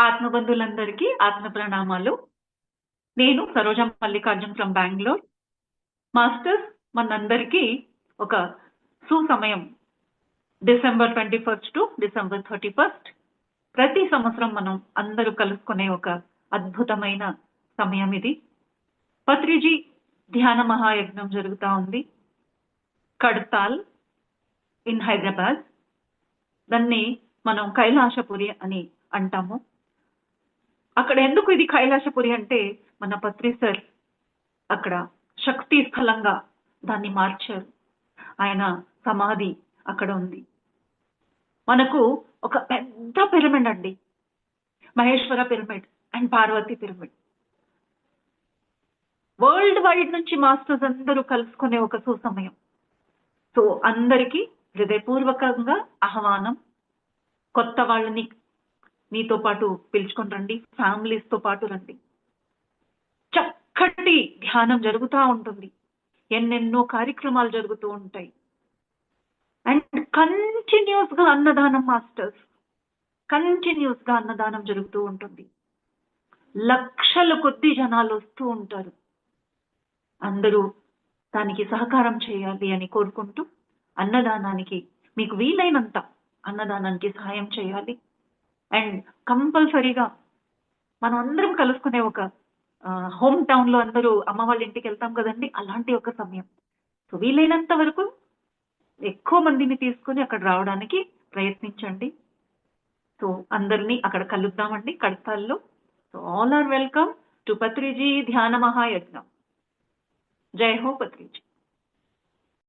ఆత్మబంధువులందరికీ ఆత్మ ప్రణామాలు. నేను సరోజ మల్లికార్జున్ ఫ్రమ్ బెంగళూరు. మాస్టర్స్ మనందరికీ ఒక సుసమయం. December twenty first to December thirty first. ప్రతి సంవత్సరం మనం అందరూ కలుసుకునే ఒక అద్భుతమైన సమయం ఇది. పత్రిజీ ధ్యాన మహాయజ్ఞం జరుగుతూ ఉంది. కడ్తాల్ ఇన్ హైదరాబాద్. దాన్ని మనం కైలాసపురి అని అంటాము. అక్కడ ఎందుకు ఇది కైలాసపురి అంటే మన పత్రి సార్ అక్కడ శక్తి స్థలంగా దాన్ని మార్చారు. ఆయన సమాధి అక్కడ ఉంది. మనకు ఒక పెద్ద పిరమిడ్ అండి. Maheshwara pyramid and Parvati pyramid. World wide నుంచి మాస్టర్స్ అందరూ కలుసుకునే ఒక సుసమయం. సో అందరికీ హృదయపూర్వకంగా ఆహ్వానం. కొత్త వాళ్ళని మీతో పాటు పిలుచుకొని రండి ఫ్యామిలీస్తో పాటు రండి. చక్కటి ధ్యానం జరుగుతూ ఉంటుంది. ఎన్నెన్నో కార్యక్రమాలు జరుగుతూ ఉంటాయి. అండ్ కంటిన్యూస్గా అన్నదానం మాస్టర్స్ కంటిన్యూస్గా అన్నదానం జరుగుతూ ఉంటుంది. లక్షల కొద్ది జనాలు వస్తూ ఉంటారు. అందరూ దానికి సహకారం చేయాలి అని కోరుకుంటూ అన్నదానానికి మీకు వీలైనంత అన్నదానానికి సహాయం చేయాలి. అండ్ కంపల్సరీగా మనం అందరం కలుసుకునే ఒక హోమ్ టౌన్లో అందరూ అమ్మ వాళ్ళ ఇంటికి వెళ్తాం కదండి అలాంటి ఒక సమయం. సో వీలైనంత వరకు ఎక్కువ మందిని తీసుకుని అక్కడ రావడానికి ప్రయత్నించండి. సో అందరినీ అక్కడ కలుద్దామండి కడతాల్లో. So all are welcome to Patriji ధ్యాన మహాయజ్ఞం. జై హో పత్రిజీ.